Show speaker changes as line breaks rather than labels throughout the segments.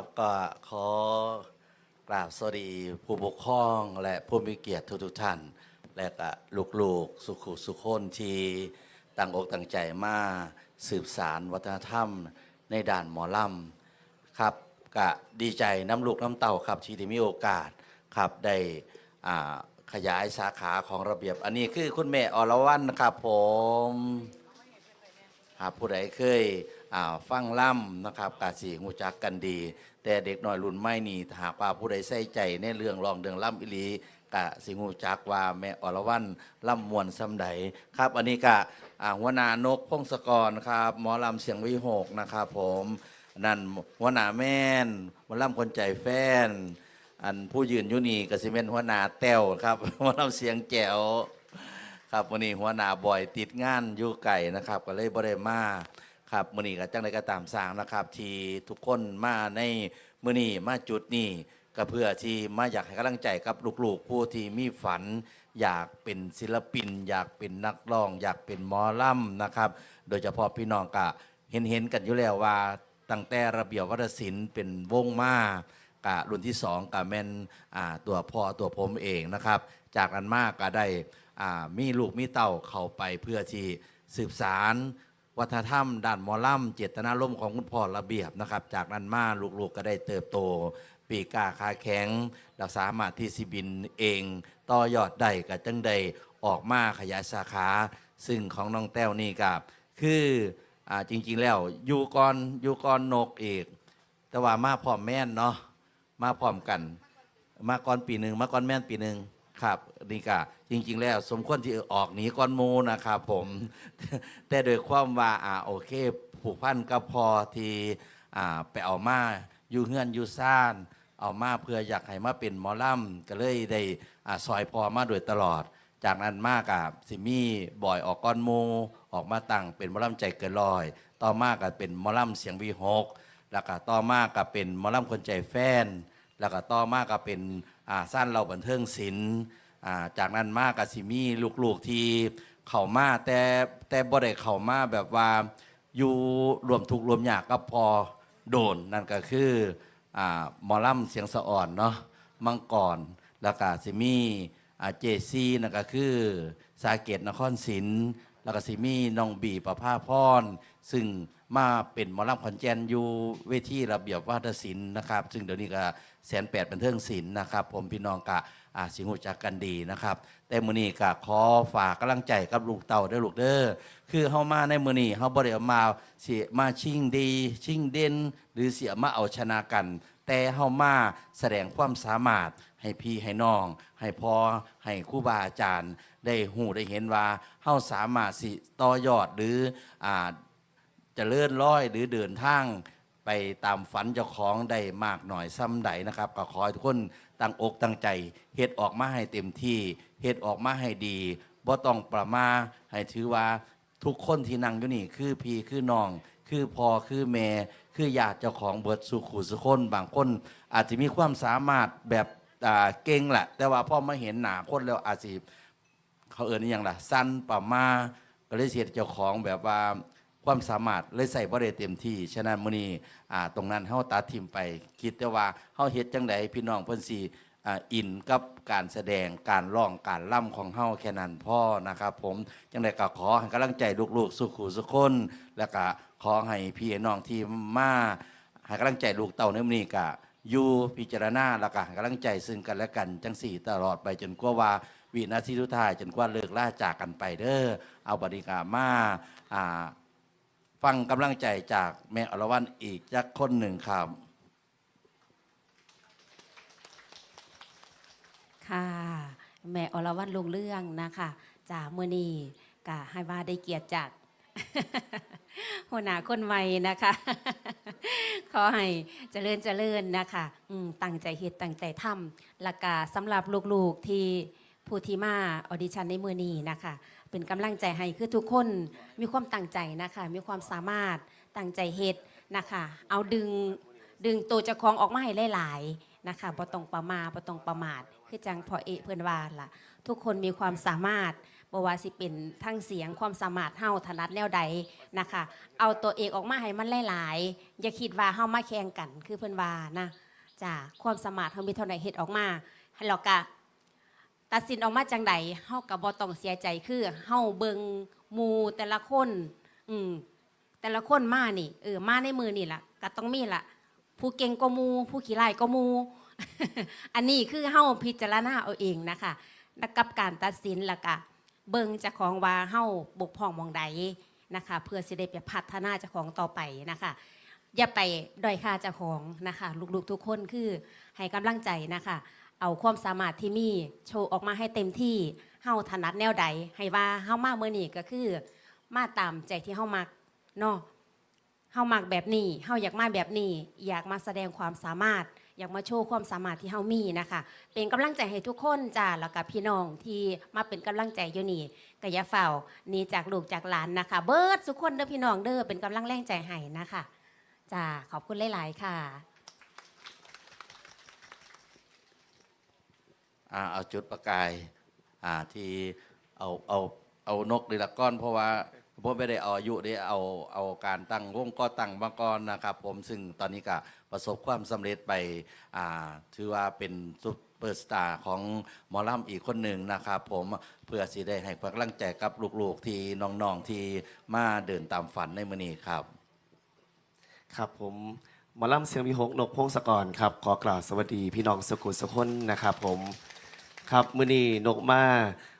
ครับก็ขอกราบสวัสดีผู้ปกครองและผู้มีเกียรติทุกๆท่าน และก็ลูกๆสุขุสุขคนที่ตั้งอกตั้งใจมาสืบสารวัฒนธรรม ในด่านหมอลำครับก็ดีใจน้ำลูกน้ำเต่าครับที่ได้มีโอกาสครับได้อ่าขยายสาขาของระเบียบ อันนี้คือคุณแม่อรวรรณครับผมครับผู้ใดเคย ฟังล่ำนะครับกาสีหูจักกันดี แต่เด็กน้อยรุ่นใหม่นี่หากว่าผู้ใดใส่ใจในเรื่องรองเรื่องล่ำอิลีกะสิหูจักว่าแม่อรวรรณล่ำมวนสำใดครับ อันนี้กะหัวหนานกพงศกรครับ หมอลำเสียงวิหกนะครับผมนั่นหัวหน้าแม่นหมอลำคนใจแฟน อันผู้ยืนยู่นี่กสิเป็นหัวหน้าแต้วครับหมอลำเสียงแจ๋วครับวันนี้หัวหน้าบ่อยติดงานอยู่ไก่นะครับ ก็เลยบ่ได้มา ครับมื้อนี้ก็จังไดก็ตามสร้างนะครับ ที่ทุกคนมาในมือนี้มาจุดนี้ก็เพื่อที่มาอยากให้กำลังใจกับลูกๆ ผู้ที่มีฝัน อยากเป็นศิลปิน อยากเป็นนักร้อง อยากเป็นหมอลำนะครับ โดยเฉพาะพี่น้องก็เห็นเห็นๆกันอยู่แล้วว่าตั้งแต่ระเบียบวัฒนศิลป์เป็นวงมากะรุ่นที่สองกะแม่นอ่าตัวพ่อตัวผมเองนะครับ จากนั้นมากก็ได้อ่ามีลูกมีเต่าเข้าไปเพื่อที่สืบสาร วัฒนธรรมด้านมอลำเจตนารมของคุณพ่อระเบียบนะครับ จากนั้นมาลูกๆก็ได้เติบโต ปีกาขาแข็งรักษามารถที่สิบินเอง ต่อยอดได้ก็จังได้ออกมาขยายสาขา ซึ่งของน้องแต้วนี่กับคืออจริงๆแล้วอยู่ก่อนอยู่ก่อนนกเอกแต่ว่ามาพร้อมแม่นเนาะมาพร้อมกัน มาก่อนปีหนึ่งมาก่อนแม่นปีหนึ่ง ครับนี่ก็จริง ๆ แล้ว สมควรที่ออกหนีก่อนหมูนะครับผม แต่โดยความว่าอ่าโอเค ผูกพันกับพอที่อ่าไปเอามาอยู่เฮือนอยู่ซ่าน เอามาเพื่ออยากให้มาเป็นหมอลำก็เลยได้อ่าซอยพอมาโดยตลอด จากนั้นมากกับสิมี่บ่อยออกก้อนหมูออกมาตั้งเป็นหมอลำใจเกินลอย ต่อมาก็เป็นหมอลำเสียงวีหกแล้วก็ต่อมาก็เป็นหมอลำคนใจแฟน แล้วก็ต่อมากก็เป็นสั้นเราบันเทิงศิลป์จากนั้นมากก็สิมีลูกๆที่เข้ามาแต่แต่บ่ได้เข้ามาแบบว่าอยู่รวมทุกรวมยากก็พอโดนนั่นก็คืออ่าหมอลำเสียงสะอ่อนเนาะมังกรแล้วก็สิมีอ่าเจซีนั่นก็คือสาเกตนครศิลป์แล้วก็สิมีน้องบีประภาพรซึ่ง มาเป็นหมอลำขอนแก่นอยู่เวทีระเบียบวาทศิลป์นะครับ ซึ่งเดี๋ยวนี้ก็แสนแปดบันเทิงศิลป์นะครับ ผมพี่น้องกะอาสิงหูจักกันดีนะครับ แต่มือนี้ก็ขอฝากกำลังใจกับลูกเต่าเด้ลูกเด้อคือเฮามาในมือนี้เฮาบ่ได้เอามาสิมาชิงดี ชิงเด่นหรือเสียมาเอาชนะกัน แต่เฮามาแสดงความสามารถให้พี่ให้น้อง ให้พ่อให้ครูบาอาจารย์ ได้หูได้เห็นว่าเฮาสามารถสิต่อยอดหรืออ่า จะเลื่อนร้อยหรือเดินทางไปตามฝันเจ้าของได้มากหน่อยซ้ำใดนะครับ ก็ขอให้ทุกคนตั้งอกตั้งใจเฮ็ดออกมาให้เต็มที่เฮ็ดออกมาให้ดีบ่ต้องประมาให้ถือว่าทุกคนที่นั่งอยู่นี่คือพี่คือน้อง คือพ่อคือแม่คือญาติเจ้าของเบิดสุขุสุคนบางคน อาจจะมีความสามารถแบบอ่าเก่งแหละ แต่ว่าพ่อมาเห็นหนาคนแล้วอาจสิเขาเอิญอหย่างล่ะสั้นป่ามาก็เลยเสียเจ้าของแบบว่า ความสามารถเลยใส่บ่ได้เต็มที่ ฉะนั้นมื้อนี้อ่าตรงนั้นเฮาตัดทิมไป คิดแต่ว่าเฮาเฮ็ดจังไดพี่น้องเพิ่นสิอ่าอินกับการแสดงการร้องการล่ำของเฮาแค่นั้นพ่อนะครับผมจังไดก็ขอให้กำลังใจลูกๆ สุขุสุขคน แล้วก็ขอให้พี่น้องที่มาให้กำลังใจลูกเต่าในมื้อนี้ก็อยู่พิจารณาแล้วก็ให้กำลังใจซึ่งกันและกันจังสี่ตลอดไปจนกว่าว่าวินาทีสุดท้ายจนกว่าเลิกล่าจากกันไปเด้อเอาบริการมาอ่า ฟังกำลังใจจากแม่อรวรรณอีกจักคนหนึ่งครับ
ค่ะ แม่อรวรรณลงเรื่องนะคะจากมือนีกะให้ว่าได้เกียรติจากหัวหน้าคนใหม่นะคะ ขอให้เจริญเจริญนะคะตั้งใจเฮ็ดตั้งใจทำและกาสำหรับลูกๆที่ผู้ที่มาออดิชั่นในมือนีนะคะ เป็นกำลังใจให้คือทุกคนมีความตั้งใจนะคะมีความสามารถตั้งใจเฮ็ดนะคะเอาดึงดึงตัวเจ้าของออกมาให้หลายๆนะคะบ่ต้องประมาบ่ต้องประมาทคือจังพอเอเพื่อนว่าล่ะ ทุกคนมีความสามารถบ่ว่าสิเป็นทั้งเสียงความสามารถเฮาถนัดแนวใดนะคะ เอาตัวเองออกมาให้มันหลายๆอย่าคิดว่าเฮามาแข่งกันคือเพิ่อนว่านะจ้าความสามารถเฮามีเท่าใดเฮ็ดออกมาให้เราก็ ตัดสินออกมาจังใดเฮาก็บ่ต้องเสียใจคือเฮาเบิงมูแต่ละคน อืมแต่ละคนมานี่เออมาในมือนี่ล่ะก็ต้องมีล่ะ ผู้เก่งก็มู ผู้ขี้ไล่ก็มู อันนี้คือเฮาพิจารณาเอาเองนะคะแล้วกับการตัดสินล้วก็เบิงจ้าของว่าเฮาบกพร่องมองใดนะคะ เพื่อสิได้ไปพัฒนาเจ้าของต่อไปนะคะอย่าไปด้อยค่าเจ้าของนะคะ ลูกๆทุกคนคือให้กำลังใจนะคะ เอาความสามารถที่มีโชว์ออกมาให้เต็มที่เฮาถนัดแนวใดให้ว่าเฮามาเมื่อนี้ก็คือ มาตามใจที่เฮามักเนาะเฮามักแบบนี้เฮาอยากมาแบบนี้ อยากมาแสดงความสามารถ อยากมาโชว์ความสามารถที่เฮามีนะคะ เป็นกำลังใจให้ทุกคนจ้าแล้วกับพี่น้องที่มาเป็นกำลังใจอยู่นี่กอยาเฝ้านี่จากลูกจากหลานนะคะ เบิร์ดทุกคนเด้อพี่น้องเด้อเป็นกำลังแรงใจให้นะคะจ้าขอบคุณหลาย ๆ ค่ะ
อ่า เอาจุดประกายอ่าที่เอาเอาเอานกดีละก้อน เพราะว่าผมไม่ได้เอาอายุได้เอาเอาการตั้งวงก็ตั้งมาก่อนนะครับ ผมซึ่งตอนนี้ก็ประสบความสำเร็จไปอ่าถือว่าเป็นซุปเปอร์สตาร์ของหมอลำอีกคนหนึ่งนะครับ ผมเพื่อสิได้ให้กำลังใจกับลูกๆที่น้องๆที่มาเดินตามฝันในมือนี้ครับ
ครับผมหมอลำเสียงวิหกนกพงศกรครับขอกล่าวสวัสดีพี่น้องสกุลสคนนะครับ ผม ครับมื้อนี้นกมา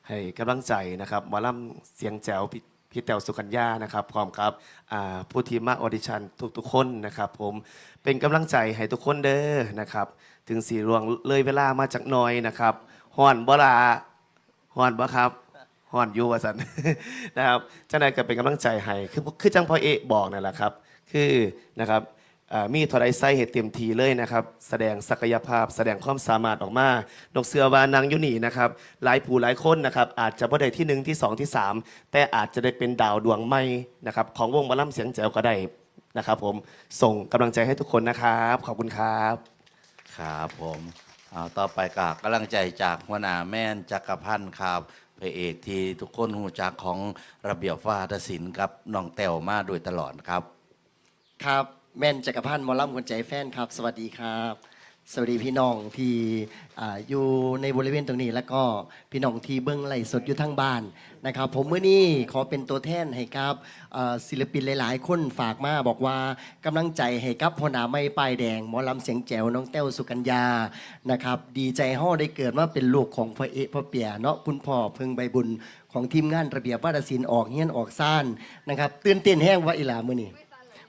ให้กำลังใจนะครับหมอลำเสียงแจ๋วพี่พี่แต๋วสุกัญญานะครับพร้อมครับอ่าผู้ที่มาออดิชั่นทุกๆคนนะครับผมเป็นกำลังใจให้ทุกคนเด้อนะครับ ถึงสีรวงเลยเวลามาจากหน้อยนะครับห่อนบ่ลาห่อนบ่ครับห่อนอยู่ว่าสัน นะครับเจ้านายก็เป็นกำลังใจให้คือคือจังพ่อเอะบอกนั่นแหละครับ คือนะครับ มีทอดไอไซให้เต็มทีเลยนะครับ แสดงศักยภาพ แสดงความสามารถออกมานกเสือวานางอยุนีนะครับหลายผู้หลายคนนะครับอาจจะบ่ได้ที่หนึ่งที่สองที่สามแต่อาจจะได้เป็นดาวดวงใหม่นะครับของวงหมอลำเสียงแจ๋วก็ได้นะครับ ผมส่งกำลังใจให้ทุกคนนะครับ ขอบคุณครับ
ครับผมเอาต่อไปกากำลังใจจากหัวหน้าแม่นจักรพันธ์ครับพระเอกที่ทุกคนหูจักของระเบียบวาทศิลป์กับน้องแต้วมาโดยตลอดครับ
ครับ แม่นจักรพันธ์หมอลำคนใจแฟนครับ สวัสดีครับ สวัสดีพี่น้องที่อ่าอยู่ในบริเวณตรงนี้ แล้วก็พี่น้องที่เบิ้องไหลฟ์สดอยู่ทั้งบ้านนะครับ ผมเมื่อนี้ขอเป็นตัวแทนให้กับอ่าศิลปินหลาย ๆ คนฝากมาบอกว่ากำลังใจให้กับพอหนาไม่ป้ายแดงหมอลำเสียงแจ๋วน้องแต้วสุกัญญานะครับ ดีใจห่อได้เกิดว่าเป็นลูกของพ่อเอะพ่อเปียเนาะคุณพ่อเพึงใบบุญของทีมงานระเบียบวาทศิลป์ออกเฮียนออกซ่านนะครับตื่นเต้นแห้งว่าอีหลามื่อนี้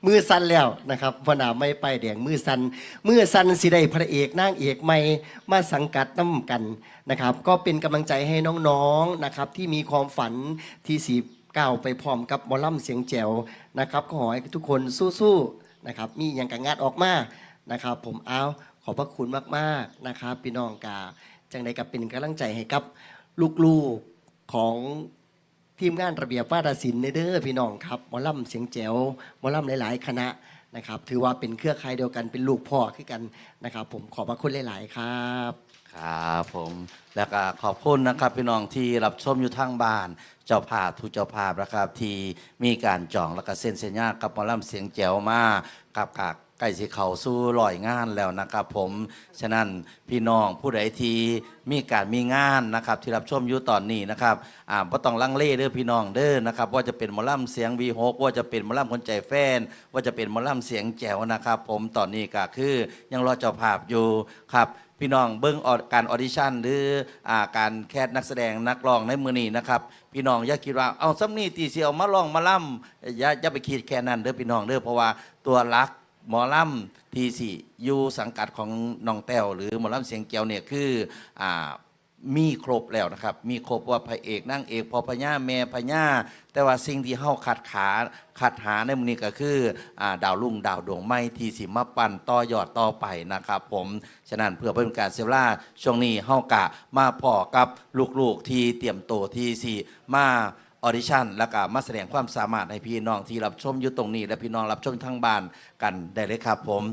มือสั่นแล้วนะครับพนาไม่ไปแดงมือสั่นมือสั่นสิได้พระเอกนางเอกใหม่มาสังกัดน้ำกันนะครับ ก็เป็นกำลังใจให้น้องๆนะครับ ที่มีความฝันที่สีก้าวไปพร้อมกับหมอลำเสียงแจ๋วนะครับก็ขอให้ทุกคนสู้ๆนะครับ มีอย่างกังงัดออกมานะครับ ผมเอาขอบพระคุณมากๆนะครับพี่น้องกาจังใดกับเป็นกำลังใจให้กับลูกๆของ ทีมงานระเบียบวาทศิลป์เด้อพี่น้องครับหมอลำเสียงแจ๋วหมอลำหลาย ๆ คณะนะครับ ถือว่าเป็นเครือข่ายเดียวกันเป็นลูกพ่อคือกันนะครับ ผมขอบพระคุณหลาย ๆ ครับ
ครับผมแล้วก็ขอบคุณนะครับ พี่น้องที่รับชมอยู่ทางบ้าน เจ้าภาพทุกเจ้าภาพนะครับที่มีการจองแล้วก็เซ็นสัญญากับหมอลำเสียงแจ๋วมากับกาก ใกล้สิเขาสู้ลอยงานแล้วนะครับ ผมฉะนั้นพี่น้องผู้ใดที่มีการมีงานนะครับ ที่รับชมอยู่ตอนนี้นะครับอ่าบ่ต้องลังเลเด้อพี่น้องเด้อนะครับ ว่าจะเป็นหมอลำเสียงวีหกว่าจะเป็นหมอลำคนใจแฟน ว่าจะเป็นหมอลำเสียงแจ๋วนะครับ ผมตอนนี้ก็คือยังรอเจ้าภาพอยู่ครับพี่น้องเบิ้งออการออดิชั่นหรืออาการแคสนักแสดงนักร้องในมือนี้นะครับพี่น้องอย่าคิดว่าเอาซ้ำนี่ตีเสียวมาร้องมาล่ำอย่าอย่าไปคิดแค่นั้นเด้อพี่น้องเด้อเพราะว่าตัวรัก หมอล่ำทีสี่อยู่สังกัดของน้องแต้วหรือหมอล่ำเสียงเกียวเนี่ยคืออ่ามีครบแล้วนะครับ มีครบว่าพระเอกนางเอกพอพญาแม่พญาแต่ว่าสิ่งที่เฮาขัดขาขัดหาในมือนี้ก็คืออาดาวรุ่งดาวดวงไม้ที่สิมาปั่นต่อยอดต่อไปนะครับ ผมฉะนั้นเพื่อเป็นการเสียเวลาช่วงนี้เฮากะมาพอกับลูกๆที่เตรียมโตที่สิมา ออดิชั่นแล้วก็มาแสดงความสามารถให้พี่น้องที่รับชมอยู่ตรงนี้ และพี่น้องรับชมทางบ้านกันได้เลยครับผม